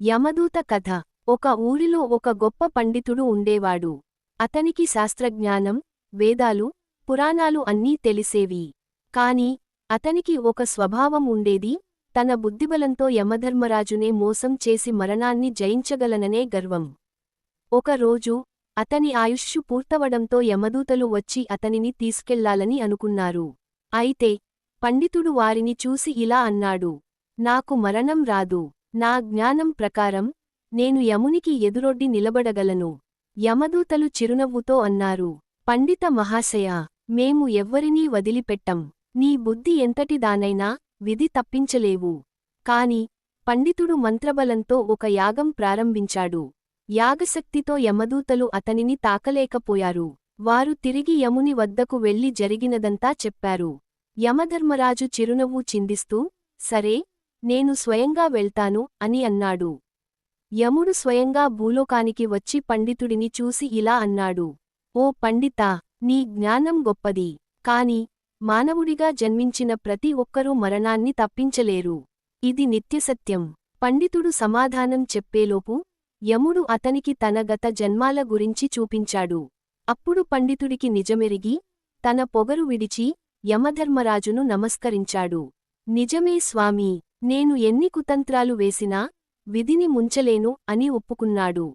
యమదూత కథ. ఒక ఊరిలో ఒక గొప్ప పండితుడు ఉండేవాడు. అతనికి శాస్త్రజ్ఞానం వేదాలు పురాణాలు అన్నీ తెలిసేవి. కాని అతనికి ఒక స్వభావం ఉండేది. తన బుద్ధిబలంతో యమధర్మరాజునే మోసం చేసి మరణాన్ని జయించగలననే గర్వం. ఒకరోజు అతని ఆయుష్షు పూర్తవడంతో యమదూతలు వచ్చి అతనిని తీసుకెళ్ళాలని అనుకున్నారు. అయితే పండితుడు వారిని చూసి ఇలా అన్నాడు. నాకు మరణం రాదు. నా జ్ఞానం ప్రకారం నేను యమునికి ఎదురొడ్డి నిలబడగలను. యమదూతలు చిరునవ్వుతో అన్నారు పండిత మహాశయ మేము ఎవ్వరినీ వదిలిపెట్టం. నీ బుద్ధి ఎంతటిదానైనా విధి తప్పించలేవు. కాని పండితుడు మంత్రబలంతో ఒక యాగం ప్రారంభించాడు. యాగశక్తితో యమదూతలు అతనిని తాకలేకపోయారు. వారు తిరిగి యముని వద్దకు వెళ్ళి జరిగినదంతా చెప్పారు. యమధర్మరాజు చిరునవ్వు చిందిస్తూ సరే నేను స్వయంగా వెళ్తాను అని అన్నాడు. యముడు స్వయంగా భూలోకానికి వచ్చి పండితుడిని చూసి ఇలా అన్నాడు. ఓ పండితా నీ జ్ఞానం గొప్పది. కాని మానవుడిగా జన్మించిన ప్రతి ఒక్కరూ మరణాన్ని తప్పించలేరు. ఇది నిత్యసత్యం. పండితుడు సమాధానం చెప్పేలోపు యముడు అతనికి తన గత జన్మాల గురించి చూపించాడు. అప్పుడు పండితుడికి నిజమెరిగి తన పొగరు విడిచి యమధర్మరాజును నమస్కరించాడు. నిజమే స్వామీ నేను ఎన్ని కుతంత్రాలు వేసినా విధిని ముంచలేను అని ఒప్పుకున్నాడు.